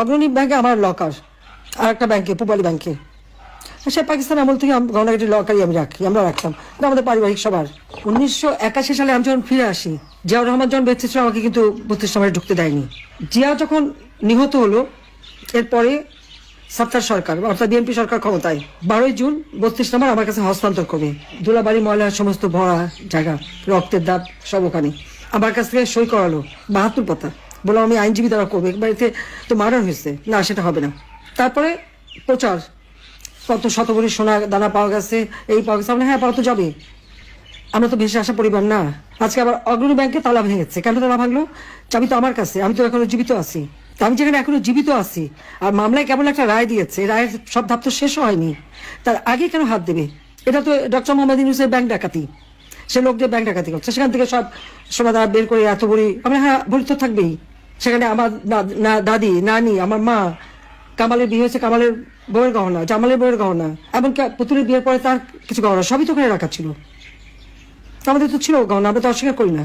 অগ্রণী ব্যাংকে আমার লকার আর একটা ব্যাংকে, পূবালী ব্যাংকে। সে পাকিস্তান আমল থেকে গহনাগাটি লকারই আমি রাখি, আমরা রাখতাম। আমাদের পারিবারিক সবার। উনিশশো একাশি সালে আমি যখন ফিরে আসি, জিয়াউর রহমান যখন বেঁচে ছিল, আমাকে কিন্তু বত্রিশ নম্বরে ঢুকতে দেয়নি। জিয়া যখন নিহত হলো, এরপরে সাত্তার সরকার, অর্থাৎ বিএনপি সরকার ক্ষমতায়, বারোই জুন বত্রিশ নম্বর আমার কাছে হস্তান্তর করবে। দুলাবাড়ি, ময়লা, সমস্ত ভরা জায়গা, রক্তের দাগ সব ওখানে আমার কাছ থেকে সই করালো বাহাত্তর পাতা। বললাম, আমি আইনজীবী দ্বারা করব। বাড়িতে তো মার্ডার হয়েছে। না, সেটা হবে না। তারপরে প্রচার। কত শতবরী সোনা দানা পাওয়া গেছে, এই পাওয়া গেছে। হ্যাঁ পাওয়া তো যাবে আমরা তো ভেসে আসা পরিবার না। আজকে আবার অগ্রণী ব্যাংকে তালা ভেঙেছে কেন তালা ভাঙলো? চাবি তো আমার কাছে, আমি তো এখনও জীবিত আছি। আমি যেখানে এখনও জীবিত আছি, আর মামলায় কেবল একটা রায় দিয়েছে রায়ের সব ধাপ তো শেষ হয়নি। তার আগে কেন হাত দেবে? এটা তো ডক্টর মোহাম্মদ ইউনুসের ব্যাংক ডাকাতি। সে লোক দিয়ে ব্যাংক ডাকাতি করছে। সেখান থেকে সব সোনাদার বের করে এত বড়ি আমরা হ্যাঁ বড়ি তো থাকবেই। সেখানে আমার দাদি, নানি, আমার মা, কামালের বিয়ে হয়েছে কামালের বউয়ের গহনা, জামালের বউয়ের গহনা এবং পুতুলের বিয়ের পরে তার কিছু গহনা, সবই তো ওখানে রাখা ছিল। আমাদের তো ছিল গহনা, আমরা তো অস্বীকার করি না।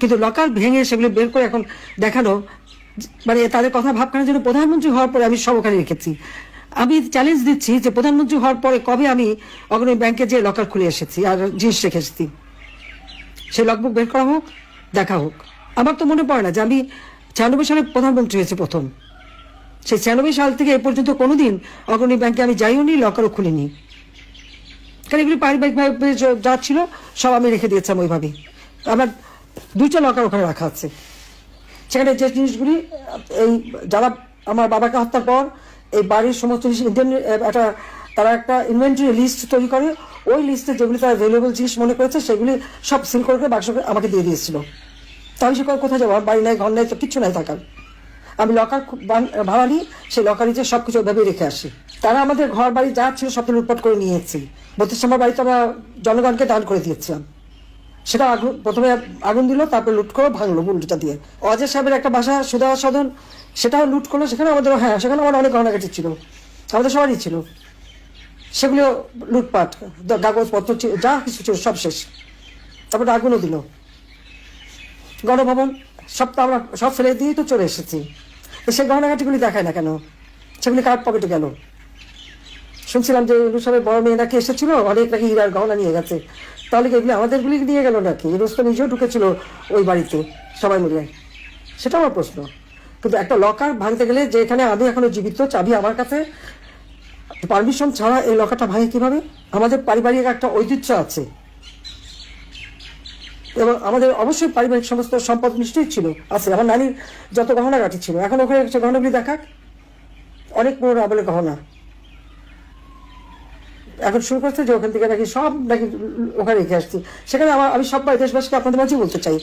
কিন্তু লকার ভেঙে সেগুলো বের করে এখন দেখানো মানে তাদের কথা ভাবখানা যেন প্রধানমন্ত্রী হওয়ার পরে আমি সব ওখানে রেখেছি। আমি চ্যালেঞ্জ দিচ্ছি যে প্রধানমন্ত্রী হওয়ার পরে কবে আমি অগ্রণী ব্যাংকে যে লকার খুলে এসেছি আর জিনিস রেখে এসেছি। সেই লগবুক বের করা হোক, দেখা হোক। আমার তো মনে পড়ে না যে আমি ছিয়ানব্বই সালে প্রধানমন্ত্রী হয়েছে প্রথম। সেই ছিয়ানব্বই সাল থেকে এ পর্যন্ত কোনোদিন অগ্রণী ব্যাংকে আমি যাইও নি লকারও খুলিনি। কারণ এগুলি পারিবারিকভাবে যা ছিল, সব আমি রেখে দিয়েছিলাম ওইভাবেই। আমার দুইটা লকার ওখানে রাখা আছে। সেখানে যে জিনিসগুলি, এই যারা আমার বাবাকে হত্যার পর এই বাড়ির সমস্ত জিনিস ইন্ডিয়ান একটা, তারা একটা ইনভেন্টরি লিস্ট তৈরি করে, ওই লিস্টে যেগুলি তারা ভ্যালুয়েবল জিনিস মনে করেছে, সেগুলি সব সিল করে বাক্স করে আমাকে দিয়ে দিয়েছিল। তো আমি সে কোথায় যাব? বাড়ি নাই, ঘর নাই, তো কিচ্ছু নাই থাকার। আমি লকার ভাড়া নিই সেই লকারে যে সব কিছু ওইভাবেই রেখে আসি। তারা আমাদের ঘর বাড়ি যা ছিল সব লুটপাট করে নিয়েছি। বত্রিশ নম্বর বাড়িতে আমরা জনগণকে দান করে দিয়েছিলাম। সেটা আগুন প্রথমে আগুন দিল, তারপরে লুট করে ভাঙলো বুলটা দিয়ে। অজয় সাহেবের একটা বাসা সুদা সদন, সেটাও লুট করল। সেখানে আমাদের হ্যাঁ সেখানে আমার অনেক গহনাগাটি ছিল। আমাদের সবারই ছিল। সেগুলো লুটপাট কাগজপত্র যা কিছু ছিল সব শেষ। তারপরে আগুনও দিল। গণভবন, সব তো আমরা, সব ফেলে দিয়েই তো চলে এসেছি। সেই গহনাঘাটিগুলি দেখায় না কেন? সেগুলি কার পকেটে গেল? শুনছিলাম যে রুসাবের বড় মেয়ে নাকি এসেছিল, অনেক নাকি হীরার গহনা নিয়ে গেছে। তাহলে এগুলি আমাদেরগুলি নিয়ে গেল নাকি? রুস তো নিজেও ঢুকেছিল ওই বাড়িতে, সবাই মিলে। সেটা আমার প্রশ্ন। কিন্তু একটা লকার ভাঙতে গেলে যে এখানে আমি এখনও জীবিত, চাবি আমার কাছে পারমিশন ছাড়া এই লকারটা ভাঙে কীভাবে? আমাদের পারিবারিক একটা ঐতিহ্য আছে। এবং আমাদের অবশ্যই পারিবারিক সমস্ত সম্পদ নিশ্চয়ই ছিল। আছে, আমার নানির যত গহনা গহনাগাটি ছিল। এখন ওখানে সে গহনাগুলি দেখাক। অনেক পুরোনো আমলের গহনা। এখন শুরু করছে যে ওখান থেকে নাকি সব নাকি ওখানে রেখে আসছি। সেখানে আমার আমি সব দেশবাসীকে আপনাদের মাঝে বলতে চাই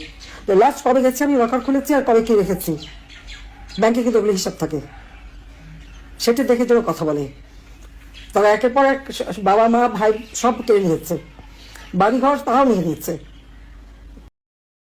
যে লাস্ট কবে গেছি আমি লকার খুলেছি আর কবে কি রেখেছি? ব্যাংকে কিন্তু ওগুলো হিসাব থাকে। সেটি দেখে যেন কথা বলে। তারা একের পর এক বাবা, মা, ভাই সব কেড়ে নিয়েছে। বাড়ি ঘর তারাও নিয়ে নিচ্ছে